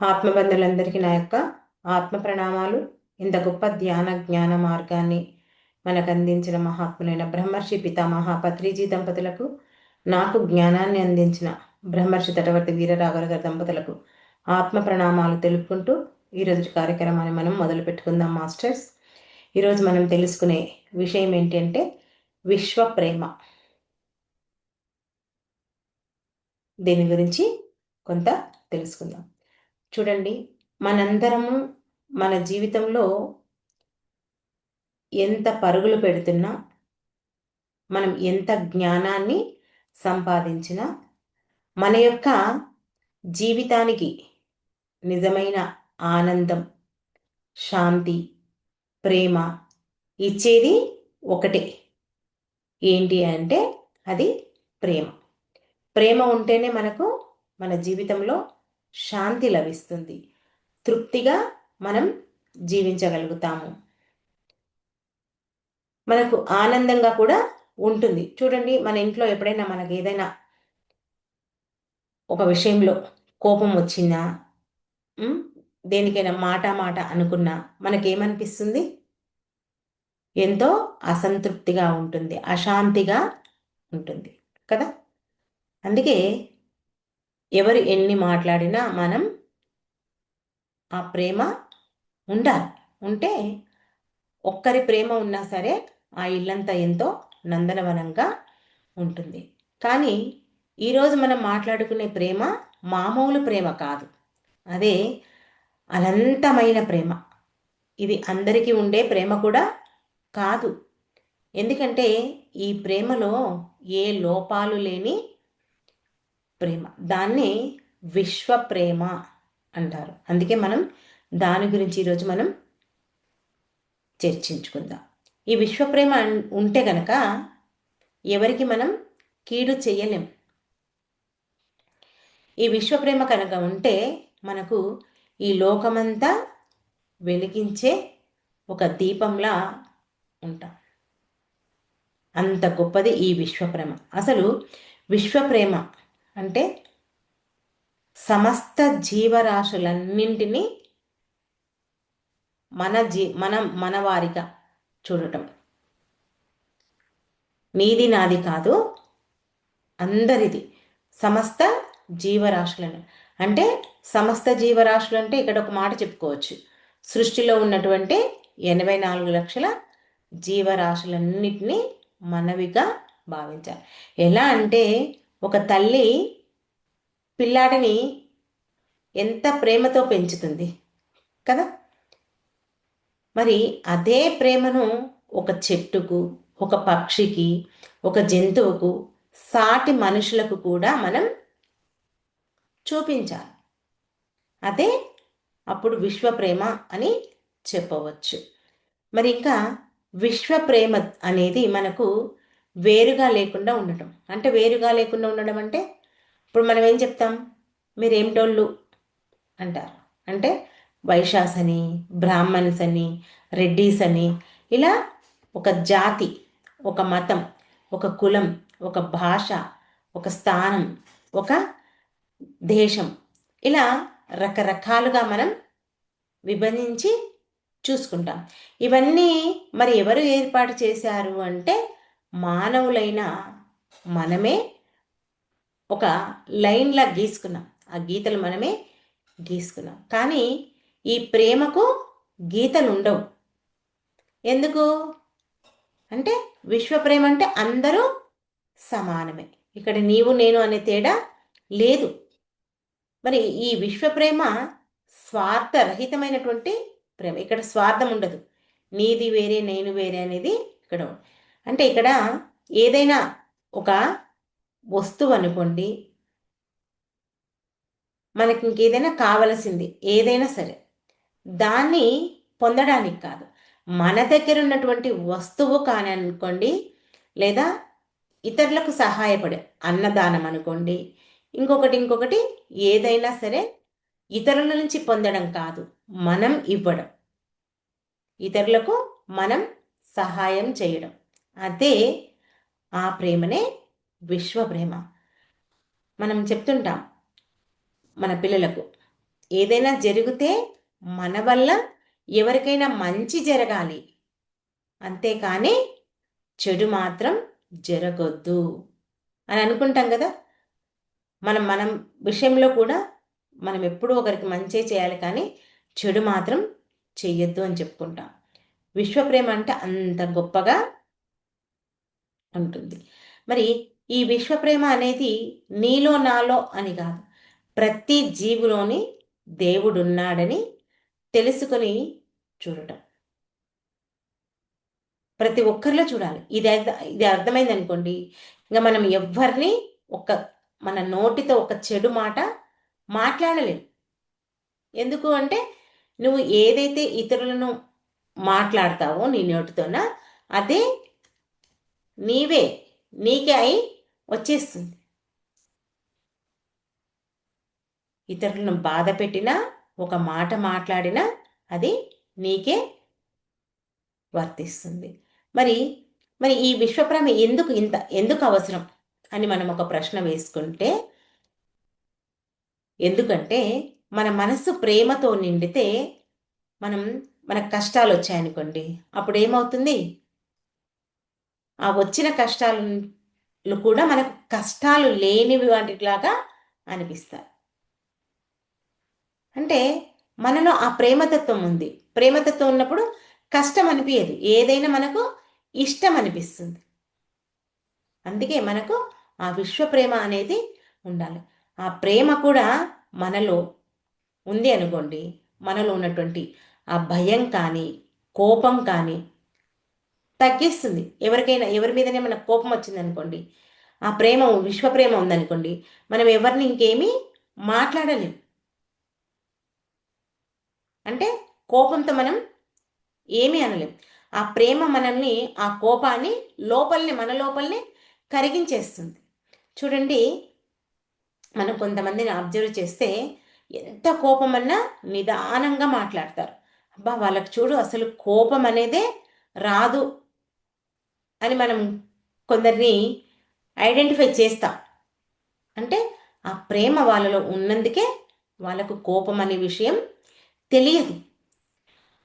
ఆత్మబంధులందరికీ నా యొక్క ఆత్మ ప్రణామాలు ఇంత గొప్ప ధ్యాన జ్ఞాన మార్గాన్ని మనకు అందించిన మహాత్ములైన బ్రహ్మర్షి పితామహ పత్రిజీ దంపతులకు నాకు జ్ఞానాన్ని అందించిన బ్రహ్మర్షి తటవర్తి వీరరాఘవ గారి దంపతులకు ఆత్మ ప్రణామాలు తెలుపుకుంటూ ఈరోజు కార్యక్రమాన్ని మనం మొదలు పెట్టుకుందాం మాస్టర్స్. ఈరోజు మనం తెలుసుకునే విషయం ఏంటంటే విశ్వ ప్రేమ. దీని గురించి కొంత తెలుసుకుందాం. చూడండి మనందరము మన జీవితంలో ఎంత పరుగులు పెడుతున్నా మనం ఎంత జ్ఞానాన్ని సంపాదించినా మన యొక్క జీవితానికి నిజమైన ఆనందం శాంతి ప్రేమ ఇచ్చేది ఒకటే. ఏంటి అంటే అది ప్రేమ. ప్రేమ ఉంటేనే మనకు మన జీవితంలో శాంతి లభిస్తుంది. తృప్తిగా మనం జీవించగలుగుతాము. మనకు ఆనందంగా కూడా ఉంటుంది. చూడండి మన ఇంట్లో ఎప్పుడైనా మనకు ఏదైనా ఒక విషయంలో కోపం వచ్చినా దేనికైనా మాట మాట అనుకున్నా మనకేమనిపిస్తుంది? ఎంతో అసంతృప్తిగా ఉంటుంది అశాంతిగా ఉంటుంది కదా? అందుకే ఎవరు ఎన్ని మాట్లాడినా మనం ఆ ప్రేమ ఉండాలి. ఉంటే ఒక్కరి ప్రేమ ఉన్నా సరే ఆ ఇల్లంతా ఎంతో నందనవనంగా ఉంటుంది. కానీ ఈరోజు మనం మాట్లాడుకునే ప్రేమ మామూలు ప్రేమ కాదు. అదే అనంతమైన ప్రేమ. ఇది అందరికీ ఉండే ప్రేమ కూడా కాదు. ఎందుకంటే ఈ ప్రేమలో ఏ లోపాలు లేని ప్రేమ. దాన్ని విశ్వ ప్రేమ అంటారు. అందుకే మనం దాని గురించి ఈరోజు మనం చర్చించుకుందాం. ఈ విశ్వ ప్రేమ ఉంటే గనక ఎవరికి మనం కీడు చేయలేం. ఈ విశ్వప్రేమ కనుక ఉంటే మనకు ఈ లోకమంతా వెలిగించే ఒక దీపంలా ఉంటాం. అంత గొప్పది ఈ విశ్వప్రేమ. అసలు విశ్వప్రేమ అంటే సమస్త జీవరాశులన్నింటినీ మన జీ మనం మనవారిగా చూడటం. నీది నాది కాదు అందరిది సమస్త జీవరాశులను. అంటే సమస్త జీవరాశులు అంటే ఇక్కడ ఒక మాట చెప్పుకోవచ్చు. సృష్టిలో ఉన్నటువంటి ఎనభై నాలుగు లక్షల జీవరాశులన్నిటినీ మనవిగా భావించాలి. ఎలా అంటే ఒక తల్లి పిల్లాడిని ఎంత ప్రేమతో పెంచుతుంది కదా? మరి అదే ప్రేమను ఒక చెట్టుకు ఒక పక్షికి ఒక జంతువుకు సాటి మనుషులకు కూడా మనం చూపించాలి. అదే అప్పుడు విశ్వప్రేమ అని చెప్పవచ్చు. మరి ఇంకా విశ్వప్రేమ అనేది మనకు వేరుగా లేకుండా ఉండటం. అంటే వేరుగా లేకుండా ఉండడం అంటే ఇప్పుడు మనం ఏం చెప్తాం? మీరేమిటోళ్ళు? అంటారు. అంటే వైశాస్ అని బ్రాహ్మణ్స్ అని రెడ్డీస్ అని ఇలా ఒక జాతి ఒక మతం ఒక కులం ఒక భాష ఒక స్థానం ఒక దేశం ఇలా రకరకాలుగా మనం విభజించి చూసుకుంటాం. ఇవన్నీ మరి ఎవరు ఏర్పాటు చేశారు అంటే మానవులైన మనమే ఒక లైన్లా గీసుకున్నాం. ఆ గీతలు మనమే గీసుకున్నాం. కానీ ఈ ప్రేమకు గీతలు ఉండవు ఎందుకు? అంటే విశ్వప్రేమ అంటే అందరూ సమానమే. ఇక్కడ నీవు నేను అనే తేడా లేదు. మరి ఈ విశ్వప్రేమ స్వార్థరహితమైనటువంటి ప్రేమ. ఇక్కడ స్వార్థం ఉండదు నీది వేరే నేను వేరే అనేది ఇక్కడ అంటే ఇక్కడ ఏదైనా ఒక వస్తువు అనుకోండి మనకి ఇంకేదైనా కావలసింది ఏదైనా సరే దాన్ని పొందడానికి కాదు. మన దగ్గర ఉన్నటువంటి వస్తువు కానీ అనుకోండి లేదా ఇతరులకు సహాయపడే అన్నదానం అనుకోండి ఇంకొకటి ఇంకొకటి ఏదైనా సరే ఇతరుల నుంచి పొందడం కాదు మనం ఇవ్వడం. ఇతరులకు మనం సహాయం చేయడం. అదే ఆ ప్రేమనే విశ్వప్రేమ. మనం చెప్తుంటాం మన పిల్లలకు ఏదైనా జరిగితే మన వల్ల ఎవరికైనా మంచి జరగాలి. అంతేకాని చెడు మాత్రం జరగొద్దు అని అనుకుంటాం కదా. మనం మనం విషయంలో కూడా మనం ఎప్పుడూ ఒకరికి మంచి చేయాలి కానీ చెడు మాత్రం చెయ్యొద్దు అని చెప్పుకుంటాం. విశ్వప్రేమ అంటే అంత గొప్పగా ఉంటుంది. మరి ఈ విశ్వప్రేమ అనేది నీలో నాలో అని కాదు. ప్రతి జీవులోని దేవుడున్నాడని తెలుసుకొని చూడటం. ప్రతి ఒక్కరిలో చూడాలి. ఇది ఇది అర్థమైంది అనుకోండి. ఇంకా మనం ఎవరిని ఒక మన నోటితో ఒక చెడు మాట మాట్లాడలేము ఎందుకు అంటే నువ్వు ఏదైతే ఇతరులను మాట్లాడతావో నీ నోటితోన అదే నీవే నీకే అయి వచ్చేస్తుంది. ఇతరులను బాధ పెట్టినా ఒక మాట మాట్లాడినా అది నీకే వర్తిస్తుంది. మరి మరి ఈ విశ్వప్రేమ ఎందుకు ఇంత ఎందుకు అవసరం అని మనం ఒక ప్రశ్న వేసుకుంటే ఎందుకంటే మన మనస్సు ప్రేమతో నిండితే మనం మన కష్టాలు వచ్చాయనుకోండి అప్పుడు ఏమవుతుంది ఆ వచ్చిన కష్టాలు కూడా మనకు కష్టాలు లేనివి వాటిలాగా అనిపిస్తాయి. అంటే మనలో ఆ ప్రేమతత్వం ఉంది. ప్రేమతత్వం ఉన్నప్పుడు కష్టం అనిపించదు ఏదైనా మనకు ఇష్టం అనిపిస్తుంది. అందుకే మనకు ఆ విశ్వప్రేమ అనేది ఉండాలి. ఆ ప్రేమ కూడా మనలో ఉంది అనుకోండి. మనలో ఉన్నటువంటి ఆ భయం కానీ కోపం కానీ తగ్గిస్తుంది. ఎవరికైనా ఎవరి మీదనే మన కోపం వచ్చింది అనుకోండి ఆ ప్రేమ విశ్వప్రేమ ఉందనుకోండి మనం ఎవరిని ఇంకేమీ మాట్లాడలేం. అంటే కోపంతో మనం ఏమీ అనలేం. ఆ ప్రేమ మనల్ని ఆ కోపాన్ని లోపలిని మన లోపలిని కరిగించేస్తుంది. చూడండి మనం కొంతమందిని అబ్జర్వ్ చేస్తే ఎంత కోపం అన్నా నిదానంగా మాట్లాడతారు. అబ్బా వాళ్ళకి చూడు అసలు కోపం అనేదే రాదు. అని మనం కొందరిని ఐడెంటిఫై చేస్తాం. అంటే ఆ ప్రేమ వాళ్ళలో ఉన్నందుకే వాళ్ళకు కోపం అనే విషయం తెలియదు.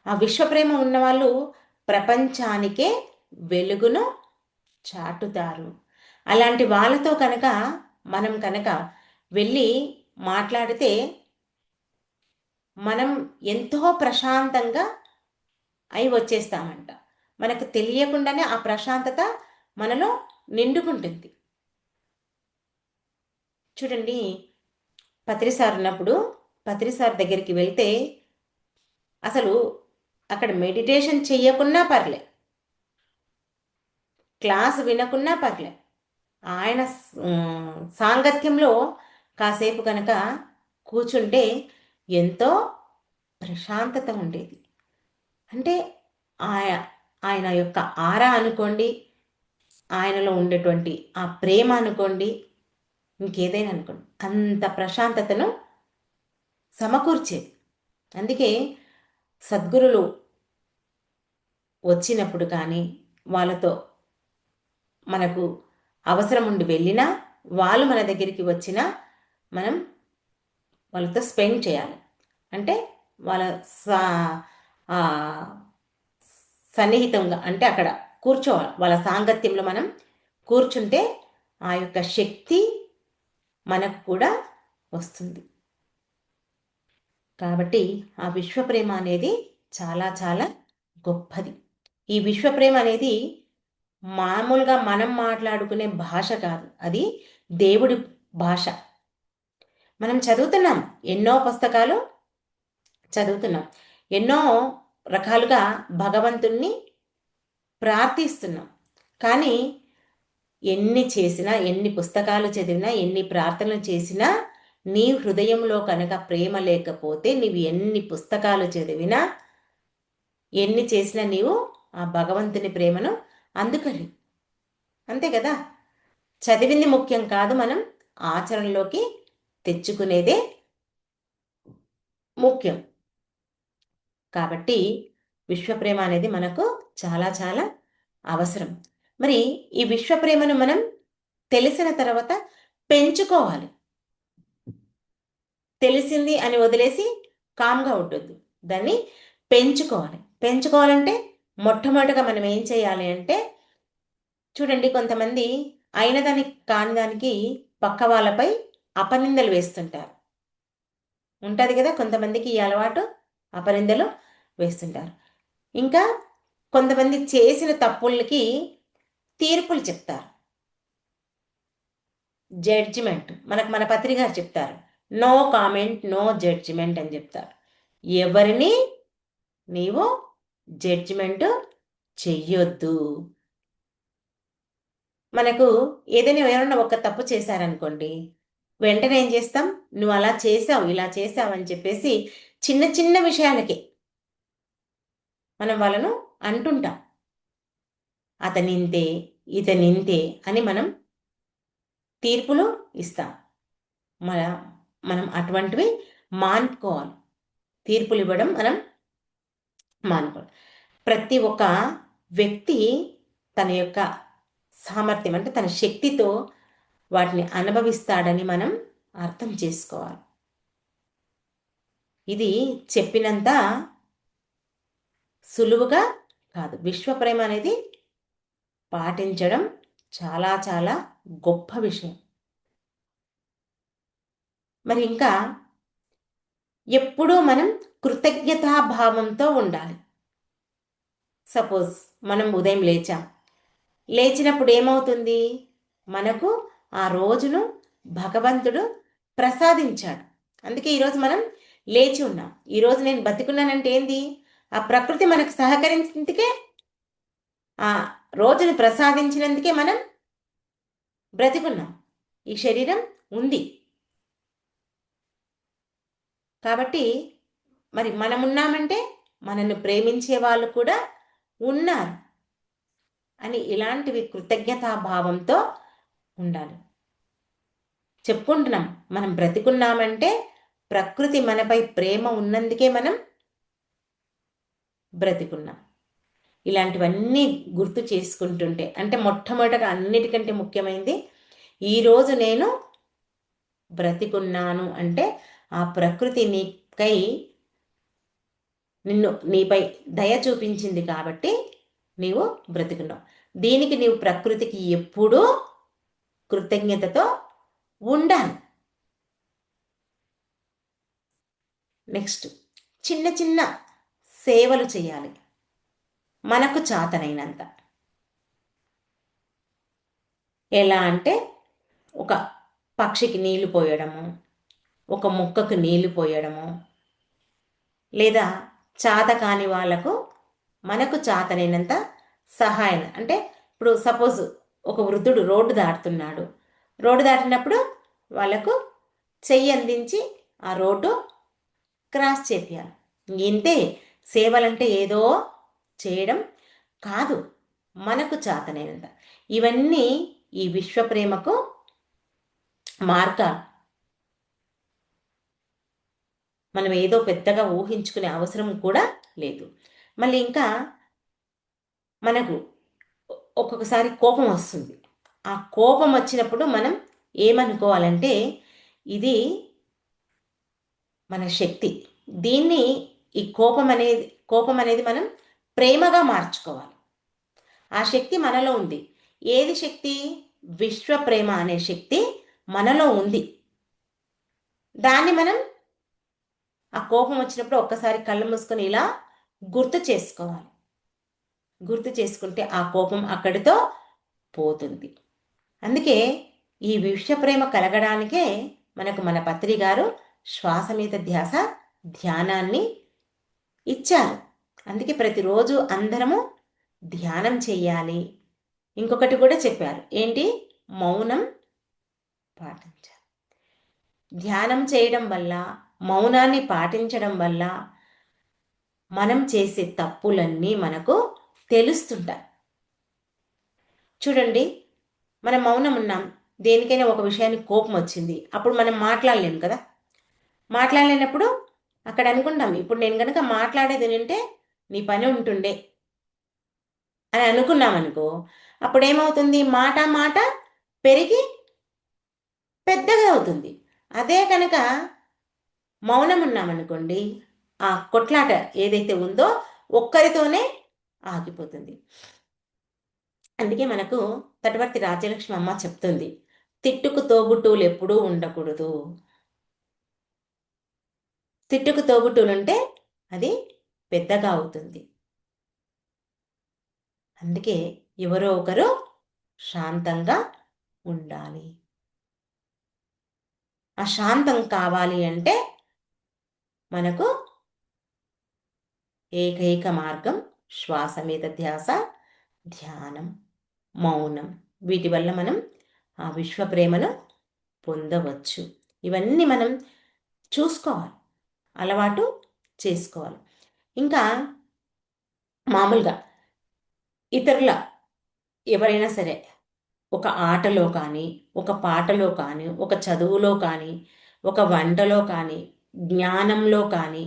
ఆ విశ్వప్రేమ ఉన్నవాళ్ళు ప్రపంచానికే వెలుగును చాటుతారు. అలాంటి వాళ్ళతో కనుక మనం కనుక వెళ్ళి మాట్లాడితే మనం ఎంతో ప్రశాంతంగా అయి వచ్చేస్తామంట. మనకు తెలియకుండానే ఆ ప్రశాంతత మనలో నిండుకుంటుంది. చూడండి పత్రిసార్ ఉన్నప్పుడు పత్రిసార్ దగ్గరికి వెళ్తే అసలు అక్కడ మెడిటేషన్ చెయ్యకున్నా పర్లే. క్లాస్ వినకున్నా పర్లే. ఆయన సాంగత్యంలో కాసేపు కనుక కూర్చుంటే ఎంతో ప్రశాంతత ఉండేది. అంటే ఆయా ఆయన యొక్క ఆరా అనుకోండి ఆయనలో ఉండేటువంటి ఆ ప్రేమ అనుకోండి ఇంకేదైనా అనుకోండి. అంత ప్రశాంతతను సమకూర్చేది. అందుకే సద్గురులు వచ్చినప్పుడు కానీ వాళ్ళతో మనకు అవసరం ఉండి వెళ్ళినా వాళ్ళు మన దగ్గరికి వచ్చినా మనం వాళ్ళతో స్పెండ్ చేయాలి. అంటే వాళ్ళ సన్నిహితంగా అంటే అక్కడ కూర్చోవాలి. వాళ్ళ సాంగత్యంలో మనం కూర్చుంటే ఆ యొక్క శక్తి మనకు కూడా వస్తుంది. కాబట్టి ఆ విశ్వప్రేమ అనేది చాలా చాలా గొప్పది. ఈ విశ్వప్రేమ అనేది మామూలుగా మనం మాట్లాడుకునే భాష కాదు. అది దేవుడి భాష. మనం చదువుతున్నాం. ఎన్నో పుస్తకాలు చదువుతున్నాం. ఎన్నో రకాలుగా భగవంతుణ్ణి ప్రార్థిస్తున్నాం. కానీ ఎన్ని చేసినా ఎన్ని పుస్తకాలు చదివినా ఎన్ని ప్రార్థనలు చేసినా నీ హృదయంలో కనుక ప్రేమ లేకపోతే నీవు ఎన్ని పుస్తకాలు చదివినా ఎన్ని చేసినా నీవు ఆ భగవంతుని ప్రేమను అందుకని అంతే కదా? చదివింది ముఖ్యం కాదు మనం ఆచరణలోకి తెచ్చుకునేదే ముఖ్యం. కాబట్టి విశ్వప్రేమ అనేది మనకు చాలా చాలా అవసరం. మరి ఈ విశ్వప్రేమను మనం తెలిసిన తర్వాత పెంచుకోవాలి. తెలిసింది అని వదిలేసి కామ్గా ఉంటుంది. దాన్ని పెంచుకోవాలి. పెంచుకోవాలంటే మొట్టమొదటిగా మనం ఏం చేయాలి అంటే చూడండి కొంతమంది అయిన దానికి కాని దానికి పక్క వాళ్ళపై అపనిందలు వేస్తుంటారు. ఉంటుంది కదా కొంతమందికి ఈ అలవాటు? అపనిందలు వేస్తుంటారు. ఇంకా కొంతమంది చేసిన తప్పులకి తీర్పులు చెప్తారు. జడ్జిమెంట్ మనకు మన పత్రికారు చెప్తారు. నో కామెంట్ నో జడ్జిమెంట్ అని చెప్తారు. ఎవరిని నీవు జడ్జిమెంట్ చెయ్యొద్దు. మనకు ఏదైనా ఎవరన్నా ఒక తప్పు చేశారనుకోండి వెంటనే ఏం చేస్తాం? నువ్వు అలా చేసావు ఇలా చేసావు అని చెప్పేసి చిన్న చిన్న విషయాలకే మనం వాళ్ళను అంటుంటాం. అతనింతే ఇతనింతే అని మనం తీర్పులు ఇస్తాం. మన మనం అటువంటివి మానుకోవాలి. తీర్పులు ఇవ్వడం మనం మానుకోవాలి. ప్రతి ఒక్క వ్యక్తి తన యొక్క సామర్థ్యం అంటే తన శక్తితో వాటిని అనుభవిస్తాడని మనం అర్థం చేసుకోవాలి. ఇది చెప్పినంత సులువుగా కాదు. విశ్వప్రేమ అనేది పాటించడం చాలా చాలా గొప్ప విషయం. మరి ఇంకా ఎప్పుడూ మనం కృతజ్ఞతాభావంతో ఉండాలి. సపోజ్ మనం ఉదయం లేచాం. లేచినప్పుడు ఏమవుతుంది? మనకు ఆ రోజును భగవంతుడు ప్రసాదించాడు. అందుకే ఈరోజు మనం లేచి ఉన్నాం. ఈరోజు నేను బతికున్నానంటే ఏంది? ఆ ప్రకృతి మనకు సహకరించినందుకే ఆ రోజును ప్రసాదించినందుకే మనం బ్రతికున్నాం. ఈ శరీరం ఉంది. కాబట్టి మరి మనం ఉన్నామంటే మనల్ని ప్రేమించే వాళ్ళు కూడా ఉన్నారు అని ఇలాంటివి కృతజ్ఞతాభావంతో ఉండాలి. చెప్పుకుంటున్నాం. మనం బ్రతికున్నామంటే ప్రకృతి మనపై ప్రేమ ఉన్నందుకే మనం బ్రతికున్నాం. ఇలాంటివన్నీ గుర్తు చేసుకుంటుంటే అంటే మొట్టమొదటగా అన్నిటికంటే ముఖ్యమైనది ఈరోజు నేను బ్రతికున్నాను అంటే ఆ ప్రకృతి నీకై నిన్ను నీపై దయ చూపించింది కాబట్టి నీవు బ్రతికున్నావు. దీనికి నీవు ప్రకృతికి ఎప్పుడూ కృతజ్ఞతతో ఉండాలి. నెక్స్ట్ చిన్న చిన్న సేవలు చేయాలి. మనకు చాతనైనంత. ఎలా అంటే ఒక పక్షికి నీళ్ళు పోయడము ఒక మొక్కకు నీళ్ళు పోయడము లేదా చాత కాని వాళ్ళకు మనకు చాతనైనంత సహాయం. అంటే ఇప్పుడు సపోజ్ ఒక వృద్ధుడు రోడ్డు దాటుతున్నాడు. రోడ్డు దాటినప్పుడు వాళ్ళకు చెయ్యి అందించి ఆ రోడ్డు క్రాస్ చేపియాలి ఇంతే సేవలంటే ఏదో చేయడం కాదు. మనకు చాతనైనంత. ఇవన్నీ ఈ విశ్వప్రేమకు మార్గాలు మనం ఏదో పెద్దగా ఊహించుకునే అవసరం కూడా లేదు. మళ్ళీ ఇంకా మనకు ఒక్కొక్కసారి కోపం వస్తుంది. ఆ కోపం వచ్చినప్పుడు మనం ఏమనుకోవాలంటే ఇది మన శక్తి. దీన్ని ఈ కోపం అనేది కోపం అనేది మనం ప్రేమగా మార్చుకోవాలి. ఆ శక్తి మనలో ఉంది. ఏది శక్తి? విశ్వ ప్రేమ అనే శక్తి మనలో ఉంది. దాన్ని మనం ఆ కోపం వచ్చినప్పుడు ఒక్కసారి కళ్ళు మూసుకొని ఇలా గుర్తు చేసుకోవాలి. గుర్తు చేసుకుంటే ఆ కోపం అక్కడితో పోతుంది. అందుకే ఈ విశ్వప్రేమ కలగడానికే మనకు మన పత్రి గారు శ్వాస మీద ధ్యాస ధ్యానాన్ని ఇచ్చారు. అందుకే ప్రతిరోజు అందరము ధ్యానం చేయాలి ఇంకొకటి కూడా చెప్పారు. ఏంటి? మౌనం పాటించాలి. ధ్యానం చేయడం వల్ల మౌనాన్ని పాటించడం వల్ల మనం చేసే తప్పులన్నీ మనకు తెలుస్తుంటాయి. చూడండి మనం మౌనం ఉన్నాం. దేనికైనా ఒక విషయానికి కోపం వచ్చింది. అప్పుడు మనం మాట్లాడలేము కదా? మాట్లాడలేనప్పుడు అక్కడ అనుకుంటాం. ఇప్పుడు నేను కనుక మాట్లాడేది వింటే నీ పని ఉంటుండే అని అనుకున్నాం అనుకో అప్పుడు ఏమవుతుంది మాట మాట పెరిగి పెద్దగా అవుతుంది. అదే కనుక మౌనం ఉన్నామనుకోండి ఆ కొట్లాట ఏదైతే ఉందో ఒక్కరితోనే ఆగిపోతుంది. అందుకే మనకు తటవర్తి రాజ్యలక్ష్మి అమ్మ చెప్తుంది తిట్టుకు తోబుట్టువులు ఎప్పుడూ ఉండకూడదు. తిట్టుకు తోబుట్టువులు ఉంటే అది పెద్దగా అవుతుంది. అందుకే ఎవరో ఒకరు శాంతంగా ఉండాలి. ఆ శాంతం కావాలి అంటే మనకు ఏకైక మార్గం శ్వాస మీద ధ్యాస ధ్యానం మౌనం. వీటి వల్ల మనం ఆ విశ్వ ప్రేమను పొందవచ్చు. ఇవన్నీ మనం చూసుకోవాలి. అలవాటు చేసుకోవాలి. ఇంకా మామూలుగా ఇతరుల ఎవరైనా సరే ఒక ఆటలో కానీ ఒక పాటలో కానీ ఒక చదువులో కానీ ఒక వంటలో కానీ జ్ఞానంలో కానీ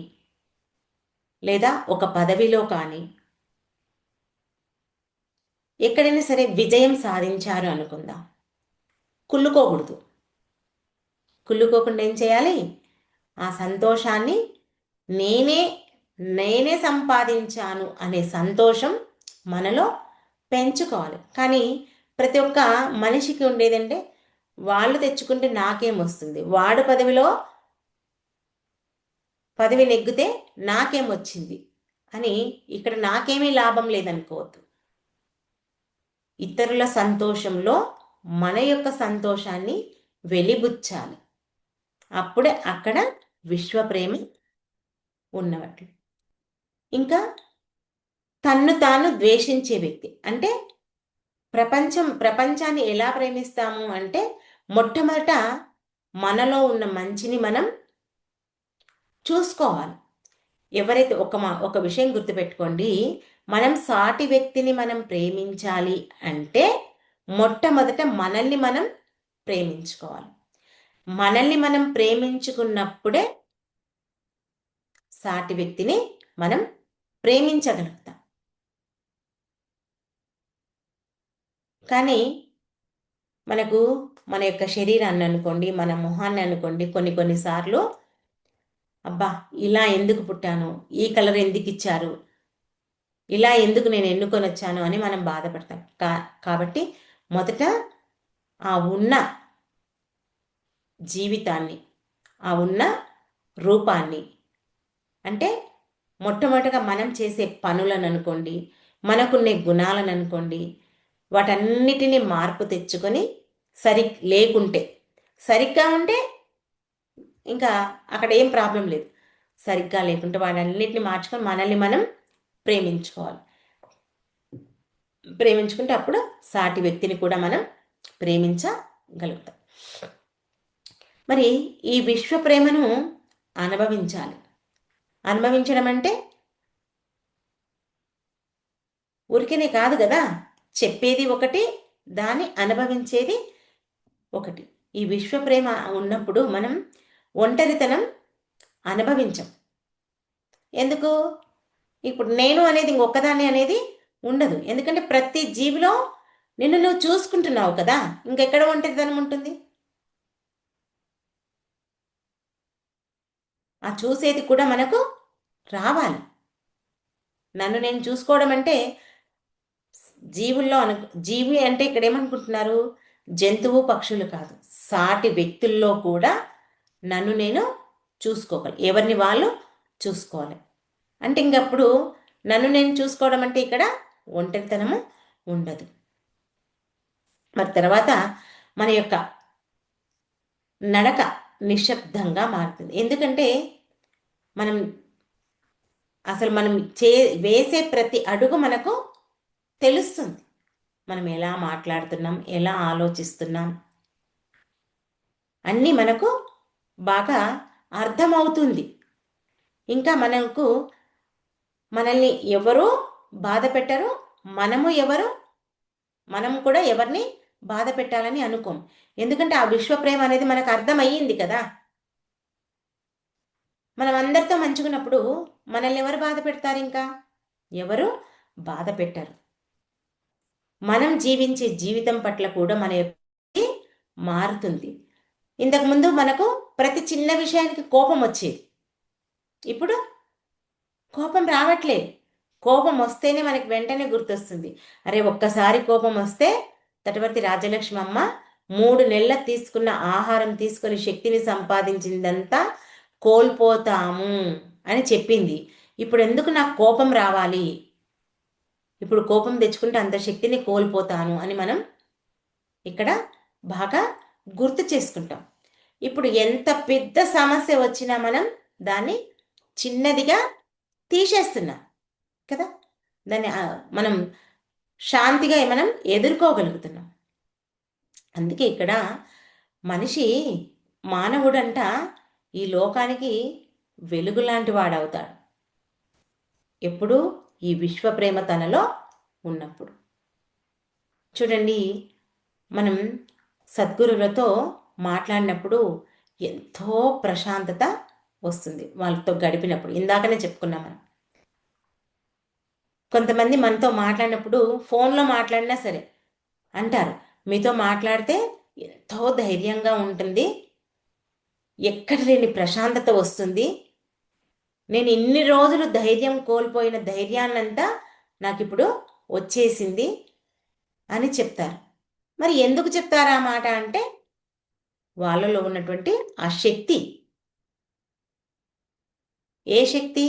లేదా ఒక పదవిలో కానీ ఎక్కడైనా సరే విజయం సాధించారు అనుకుందాం. కుళ్ళుకోకూడదు. కుళ్ళుకోకుండా ఏం చేయాలి? ఆ సంతోషాన్ని నేనే నేనే సంపాదించాను అనే సంతోషం మనలో పెంచుకోవాలి. కానీ ప్రతి ఒక్క మనిషికి ఉండేదంటే వాళ్ళు తెచ్చుకుంటే నాకేం వస్తుంది? వాడు పదవిలో పదవి నెగ్గితే నాకేం వచ్చింది? అని ఇక్కడ నాకేమీ లాభం లేదనుకోవద్దు. ఇతరుల సంతోషంలో మన యొక్క సంతోషాన్ని వెలిబుచ్చాలి. అప్పుడే అక్కడ విశ్వప్రేమి ఉన్నవట్లు ఇంకా తన్ను తాను ద్వేషించే వ్యక్తి. అంటే ప్రపంచం ప్రపంచాన్ని ఎలా ప్రేమిస్తాము అంటే మొట్టమొదట మనలో ఉన్న మంచిని మనం చూసుకోవాలి. ఎవరైతే ఒక మా ఒక విషయం గుర్తుపెట్టుకోండి. మనం సాటి వ్యక్తిని మనం ప్రేమించాలి అంటే మొట్టమొదట మనల్ని మనం ప్రేమించుకోవాలి. మనల్ని మనం ప్రేమించుకున్నప్పుడే సాటి వ్యక్తిని మనం ప్రేమించగలుగుతాం. కానీ మనకు మన యొక్క శరీరాన్ని అనుకోండి మన మొహాన్ని అనుకోండి కొన్ని కొన్నిసార్లు అబ్బా ఇలా ఎందుకు పుట్టాను? ఈ కలర్ ఎందుకు ఇచ్చారు? ఇలా ఎందుకు నేను ఎన్నుకొని వచ్చాను అని మనం బాధపడతాం. కా కాబట్టి మొదట ఆ ఉన్న జీవితాన్ని ఆ ఉన్న రూపాన్ని. అంటే మొట్టమొదటగా మనం చేసే పనులను అనుకోండి మనకున్నే గుణాలను అనుకోండి వాటన్నిటిని మార్పు తెచ్చుకొని సరి లేకుంటే సరిగ్గా ఉంటే ఇంకా అక్కడ ఏం ప్రాబ్లం లేదు. సరిగ్గా లేకుంటే వాటన్నిటిని మార్చుకొని మనల్ని మనం ప్రేమించుకోవాలి. ప్రేమించుకుంటే అప్పుడు సాటి వ్యక్తిని కూడా మనం ప్రేమించగలుగుతాం. మరి ఈ విశ్వ ప్రేమను అనుభవించాలి. అనుభవించడం అంటే ఉరికినే కాదు కదా? చెప్పేది ఒకటి దాన్ని అనుభవించేది ఒకటి. ఈ విశ్వ ప్రేమ ఉన్నప్పుడు మనం ఒంటరితనం అనుభవించం. ఎందుకు? ఇప్పుడు నేను అనేది ఇంకొకదాన్ని అనేది ఉండదు. ఎందుకంటే ప్రతి జీవిలో నిన్ను నువ్వు చూసుకుంటున్నావు కదా? ఇంకెక్కడ ఒంటరితనం ఉంటుంది? ఆ చూసేది కూడా మనకు రావాలి. నన్ను నేను చూసుకోవడం అంటే జీవుల్లో అను జీవి అంటే ఇక్కడ ఏమనుకుంటున్నారు? జంతువు పక్షులు కాదు. సాటి వ్యక్తుల్లో కూడా నన్ను నేను చూసుకోగలను ఎవరిని వాళ్ళు చూసుకోవాలి. అంటే ఇంకప్పుడు నన్ను నేను చూసుకోవడం అంటే ఇక్కడ ఒంటరితనము ఉండదు. మరి తర్వాత మన యొక్క నడక నిశ్శబ్దంగా మారుతుంది. ఎందుకంటే మనం అసలు మనం చే వేసే ప్రతి అడుగు మనకు తెలుస్తుంది. మనం ఎలా మాట్లాడుతున్నాం ఎలా ఆలోచిస్తున్నాం అన్నీ మనకు బాగా అర్థమవుతుంది. ఇంకా మనకు మనల్ని ఎవరు బాధ పెట్టరు మనము ఎవరు మనం కూడా ఎవరిని బాధ పెట్టాలని అనుకోం. ఎందుకంటే ఆ విశ్వప్రేమ అనేది మనకు అర్థమయ్యింది కదా. మనం అందరితో మంచుకున్నప్పుడు మనల్ని ఎవరు బాధ పెడతారు ఇంకా? ఎవరు బాధ పెట్టరు. మనం జీవించే జీవితం పట్ల కూడా మన మారుతుంది. ఇంతకుముందు మనకు ప్రతి చిన్న విషయానికి కోపం వచ్చేది. ఇప్పుడు కోపం రావట్లేదు. కోపం వస్తేనే మనకి వెంటనే గుర్తొస్తుంది. అరే ఒక్కసారి కోపం వస్తే తటవర్తి రాజలక్ష్మి అమ్మ మూడు నెలల తీసుకున్న ఆహారం తీసుకొని శక్తిని సంపాదించిందంతా కోల్పోతాము అని చెప్పింది. ఇప్పుడు ఎందుకు నాకు కోపం రావాలి? ఇప్పుడు కోపం తెచ్చుకుంటే అంత శక్తిని కోల్పోతాను అని మనం ఇక్కడ బాగా గుర్తు చేసుకుంటాం. ఇప్పుడు ఎంత పెద్ద సమస్య వచ్చినా మనం దాన్ని చిన్నదిగా తీసేస్తున్నాం కదా? దాన్ని మనం శాంతిగా మనం ఎదుర్కోగలుగుతున్నాం. అందుకే ఇక్కడ మనిషి మానవుడంట ఈ లోకానికి వెలుగు లాంటి వాడవుతాడు. ఎప్పుడు? ఈ విశ్వప్రేమ తనలో ఉన్నప్పుడు. చూడండి మనం సద్గురులతో మాట్లాడినప్పుడు ఎంతో ప్రశాంతత వస్తుంది. వాళ్ళతో గడిపినప్పుడు. ఇందాకనే చెప్పుకున్నాం మనం. కొంతమంది మనతో మాట్లాడినప్పుడు ఫోన్లో మాట్లాడినా సరే అంటారు మీతో మాట్లాడితే ఎంతో ధైర్యంగా ఉంటుంది ఎక్కడ లేని ప్రశాంతత వస్తుంది నేను ఇన్ని రోజులు ధైర్యం కోల్పోయిన ధైర్యాన్నంతా నాకు ఇప్పుడు వచ్చేసింది అని చెప్తారు. మరి ఎందుకు చెప్తారా ఆ మాట అంటే వాళ్ళలో ఉన్నటువంటి ఆ శక్తి. ఏ శక్తి?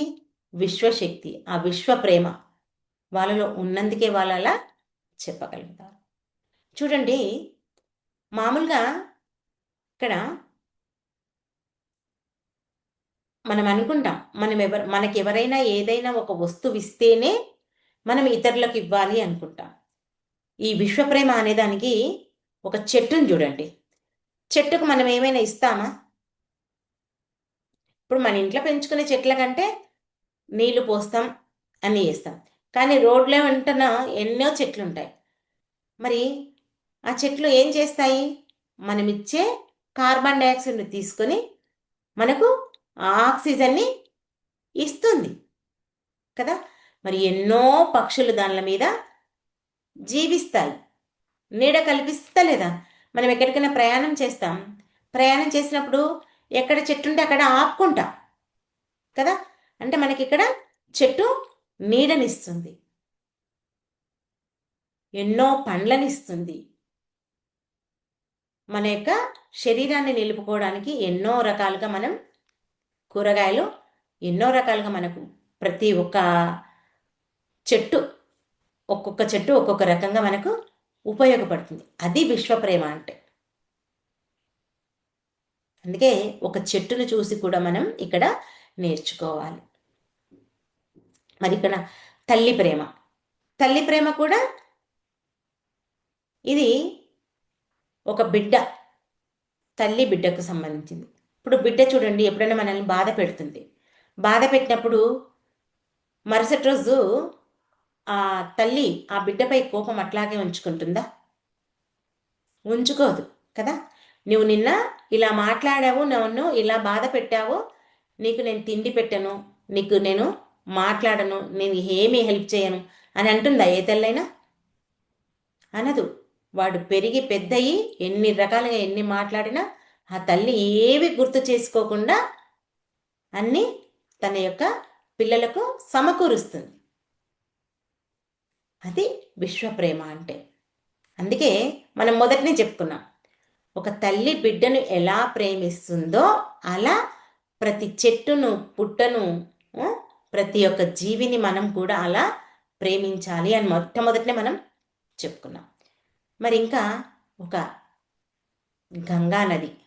విశ్వశక్తి ఆ విశ్వ ప్రేమ వాళ్ళలో ఉన్నందుకే వాళ్ళు అలా చెప్పగలుగుతారు. చూడండి మామూలుగా ఇక్కడ మనం అనుకుంటాం మనం ఎవరు మనకి ఎవరైనా ఏదైనా ఒక వస్తువు ఇస్తేనే మనం ఇతరులకు ఇవ్వాలి అనుకుంటాం. ఈ విశ్వప్రేమ అనేదానికి ఒక చెట్టును చూడండి. చెట్టుకు మనం ఏమైనా ఇస్తామా? ఇప్పుడు మన ఇంట్లో పెంచుకునే చెట్ల కంటే నీళ్ళు పోస్తాం అన్నీ వేస్తాం కానీ రోడ్లే వెంటన ఎన్నో చెట్లు ఉంటాయి మరి ఆ చెట్లు ఏం చేస్తాయి? మనం ఇచ్చే కార్బన్ డైఆక్సైడ్ని తీసుకొని మనకు ఆక్సిజన్ని ఇస్తుంది. కదా? మరి ఎన్నో పక్షులు దానిల మీద జీవిస్తాయి. నీడ కల్పిస్తలేదా? మనం ఎక్కడికైనా ప్రయాణం చేస్తాం. ప్రయాణం చేసినప్పుడు ఎక్కడ చెట్టు ఉంటే అక్కడ ఆపుకుంటాం. కదా? అంటే మనకి ఇక్కడ చెట్టు నీడనిస్తుంది ఎన్నో పండ్లనిస్తుంది. మన యొక్క శరీరాన్ని నిలుపుకోవడానికి ఎన్నో రకాలుగా మనం కూరగాయలు ఎన్నో రకాలుగా మనకు ప్రతి ఒక్క చెట్టు ఒక్కొక్క చెట్టు ఒక్కొక్క రకంగా మనకు ఉపయోగపడుతుంది. అది విశ్వప్రేమ అంటే. అందుకే ఒక చెట్టును చూసి కూడా మనం ఇక్కడ నేర్చుకోవాలి. మరి ఇక్కడ తల్లి ప్రేమ. తల్లి ప్రేమ కూడా ఇది ఒక బిడ్డ తల్లి బిడ్డకు సంబంధించింది. ఇప్పుడు బిడ్డ చూడండి ఎప్పుడైనా మనల్ని బాధ పెడుతుంది. బాధ పెట్టినప్పుడు మరుసటి రోజు ఆ తల్లి ఆ బిడ్డపై కోపం అట్లాగే ఉంచుకుంటుందా? ఉంచుకోదు కదా? నువ్వు నిన్న ఇలా మాట్లాడావు నన్ను ఇలా బాధ పెట్టావు నీకు నేను తిండి పెట్టను నీకు నేను మాట్లాడను నేను ఏమీ హెల్ప్ చేయను అని అంటుందా ఏ తెల్లైనా? అనదు. వాడు పెరిగి పెద్దయి ఎన్ని రకాలుగా ఎన్ని మాట్లాడినా ఆ తల్లి ఏవి గుర్తు చేసుకోకుండా అన్నీ తన యొక్క పిల్లలకు సమకూరుస్తుంది. అది విశ్వప్రేమ అంటే. అందుకే మనం మొదటినే చెప్పుకున్నాం. ఒక తల్లి బిడ్డను ఎలా ప్రేమిస్తుందో అలా ప్రతి చెట్టును పుట్టను ప్రతి ఒక్క జీవిని మనం కూడా అలా ప్రేమించాలి అని మొట్టమొదటినే మనం చెప్పుకున్నాం. మరి ఇంకా ఒక గంగా నది.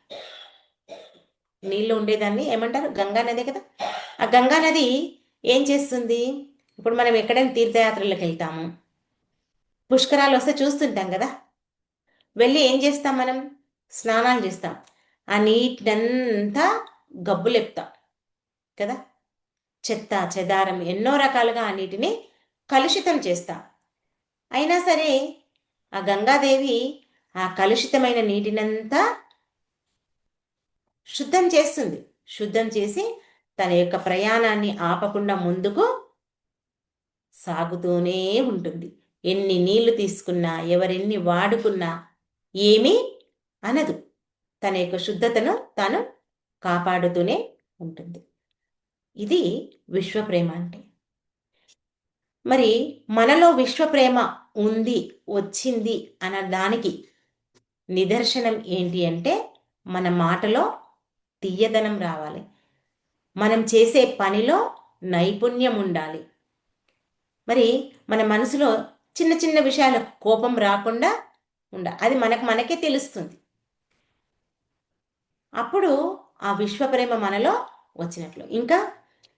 నీళ్ళు ఉండేదాన్ని ఏమంటారు? గంగా నదే కదా? ఆ గంగా నది ఏం చేస్తుంది? ఇప్పుడు మనం ఎక్కడైనా తీర్థయాత్రలకు వెళ్తాము. పుష్కరాలు వస్తే చూస్తుంటాం కదా? వెళ్ళి ఏం చేస్తాం మనం? స్నానాలు చేస్తాం. ఆ నీటినంతా గబ్బులెప్తాం కదా? చెత్త చెదారం ఎన్నో రకాలుగా ఆ నీటిని కలుషితం చేస్తాం. అయినా సరే ఆ గంగాదేవి ఆ కలుషితమైన నీటినంతా శుద్ధం చేస్తుంది. శుద్ధం చేసి తన యొక్క ప్రయాణాన్ని ఆపకుండా ముందుకు సాగుతూనే ఉంటుంది. ఎన్ని నీళ్ళు తీసుకున్నా ఎవరెన్ని వాడుకున్నా ఏమీ అనదు. తన యొక్క శుద్ధతను తాను కాపాడుతూనే ఉంటుంది. ఇది విశ్వప్రేమ అంటే మరి మనలో విశ్వప్రేమ ఉంది వచ్చింది అన్న దానికి నిదర్శనం ఏంటి అంటే మన మాటలో తీయదనం రావాలి. మనం చేసే పనిలో నైపుణ్యం ఉండాలి. మరి మన మనసులో చిన్న చిన్న విషయాలకు కోపం రాకుండా ఉండ అది మనకు మనకే తెలుస్తుంది. అప్పుడు ఆ విశ్వప్రేమ మనలో వచ్చినట్లు. ఇంకా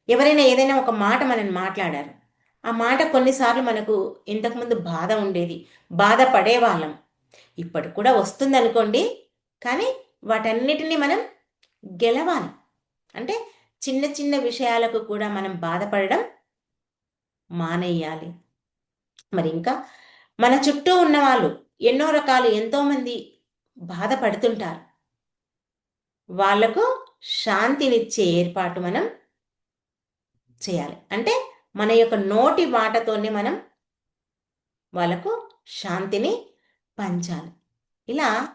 ఎవరైనా ఏదైనా ఒక మాట మనని మాట్లాడారు. ఆ మాట కొన్నిసార్లు మనకు ఇంతకుముందు బాధ ఉండేది. బాధ పడేవాళ్ళం. ఇప్పటికి కూడా వస్తుంది అనుకోండి కానీ వాటన్నిటిని మనం గెలవాలి. అంటే చిన్న చిన్న విషయాలకు కూడా మనం బాధపడడం మానేయాలి. మరి ఇంకా మన చుట్టూ ఉన్నవాళ్ళు ఎన్నో రకాలు ఎంతోమంది బాధపడుతుంటారు. వాళ్ళకు శాంతినిచ్చే ఏర్పాటు మనం చేయాలి. అంటే మన యొక్క నోటి మాటతోనే మనం వాళ్ళకు శాంతిని పంచాలి. ఇలా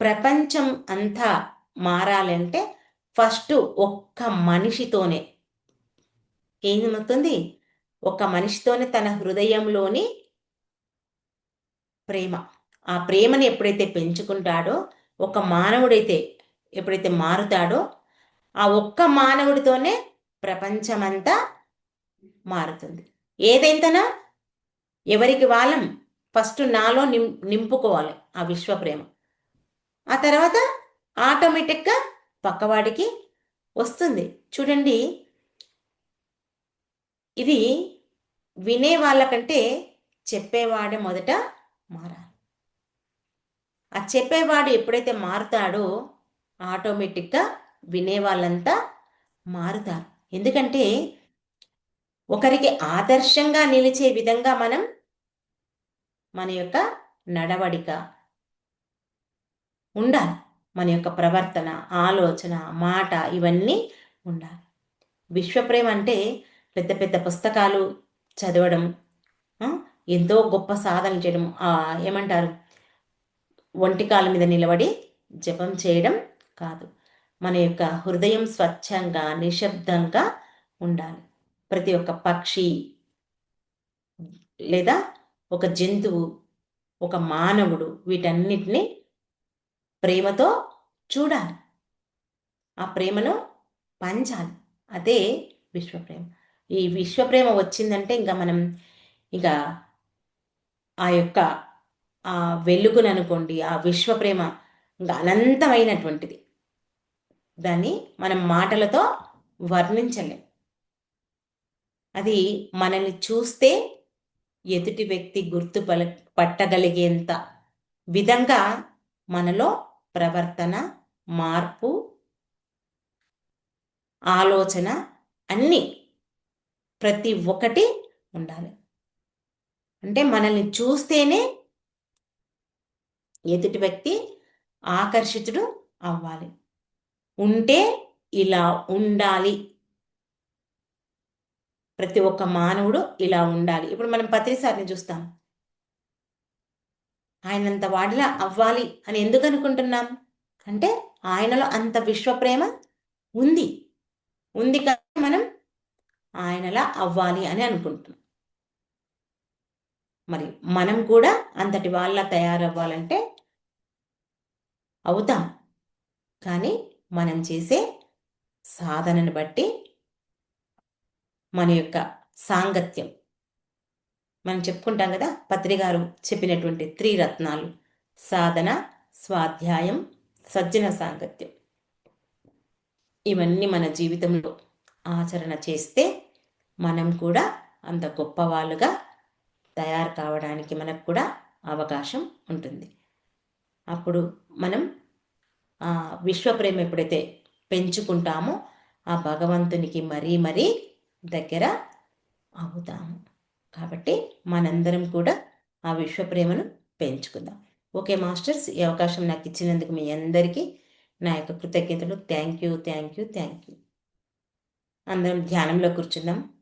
ప్రపంచం అంతా మారాలంటే ఫస్ట్ ఒక్క మనిషితోనే ఏమవుతుంది? ఒక మనిషితోనే తన హృదయంలోని ప్రేమ. ఆ ప్రేమని ఎప్పుడైతే పెంచుకుంటాడో ఒక మానవుడైతే ఎప్పుడైతే మారుతాడో ఆ ఒక్క మానవుడితోనే ప్రపంచమంతా మారుతుంది. ఏదైతేనా? ఎవరికి వాళ్ళం? ఫస్ట్ నాలో నిం నింపుకోవాలి ఆ విశ్వప్రేమ. ఆ తర్వాత ఆటోమేటిక్గా పక్కవాడికి వస్తుంది. చూడండి ఇది వినే వాళ్ళకంటే చెప్పేవాడే మొదట మారాలి. ఆ చెప్పేవాడు ఎప్పుడైతే మారుతాడో ఆటోమేటిక్గా వినేవాళ్ళంతా మారుతారు. ఎందుకంటే ఒకరికి ఆదర్శంగా నిలిచే విధంగా మనం మన యొక్క నడవడిక ఉండాలి. మన యొక్క ప్రవర్తన ఆలోచన మాట ఇవన్నీ ఉండాలి. విశ్వప్రేమ అంటే పెద్ద పెద్ద పుస్తకాలు చదవడం ఎంతో గొప్ప సాధన చేయడం ఏమంటారు? ఒంటికాల మీద నిలబడి జపం చేయడం కాదు. మన యొక్క హృదయం స్వచ్ఛంగా నిశ్శబ్దంగా ఉండాలి. ప్రతి ఒక్క పక్షి లేదా ఒక జంతువు ఒక మానవుడు వీటన్నిటిని ప్రేమతో చూడాలి. ఆ ప్రేమను పంచాలి. అదే విశ్వప్రేమ. ఈ విశ్వప్రేమ వచ్చిందంటే ఇంకా మనం ఇక ఆ యొక్క ఆ వెలుగును అనుకోండి ఆ విశ్వప్రేమ ఇంకా అనంతమైనటువంటిది. దాన్ని మనం మాటలతో వర్ణించలేం. అది మనల్ని చూస్తే ఎదుటి వ్యక్తి గుర్తు పట్టగలిగేంత విధంగా మనలో ప్రవర్తన మార్పు ఆలోచన అన్నీ ప్రతి ఒక్కటి ఉండాలి. అంటే మనల్ని చూస్తేనే ఎదుటి వ్యక్తి ఆకర్షితుడు అవ్వాలి. ఉంటే ఇలా ఉండాలి. ప్రతి ఒక్క మానవుడు ఇలా ఉండాలి. ఇప్పుడు మనం పత్రిసారిని చూస్తాం. ఆయనంత వాడిలా అవ్వాలి అని ఎందుకు అనుకుంటున్నాం? అంటే ఆయనలో అంత విశ్వప్రేమ ఉంది. ఉంది కదా మనం ఆయనలా అవ్వాలి అని అనుకుంటున్నాం. మరి మనం కూడా అంతటి వాళ్ళ తయారవ్వాలంటే అవుతాం. కానీ మనం చేసే సాధనను బట్టి మన యొక్క సాంగత్యం. మనం చెప్పుకుంటాం కదా పత్రిగారు చెప్పినటువంటి త్రిరత్నాలు. సాధన స్వాధ్యాయం సజ్జన సాంగత్యం. ఇవన్నీ మన జీవితంలో ఆచరణ చేస్తే మనం కూడా అంత గొప్పవాళ్ళుగా తయారు కావడానికి మనకు కూడా అవకాశం ఉంటుంది. అప్పుడు మనం విశ్వప్రేమ ఎప్పుడైతే పెంచుకుంటామో ఆ భగవంతునికి మరీ మరీ దగ్గర అవుతాము. కాబట్టి మనందరం కూడా ఆ విశ్వప్రేమను పెంచుకుందాం. ఓకే మాస్టర్స్ ఈ అవకాశం నాకు ఇచ్చినందుకు మీ అందరికీ నా యొక్క కృతజ్ఞతలు. Thank you thank you thank you. అందరం ధ్యానంలో కూర్చుందాం.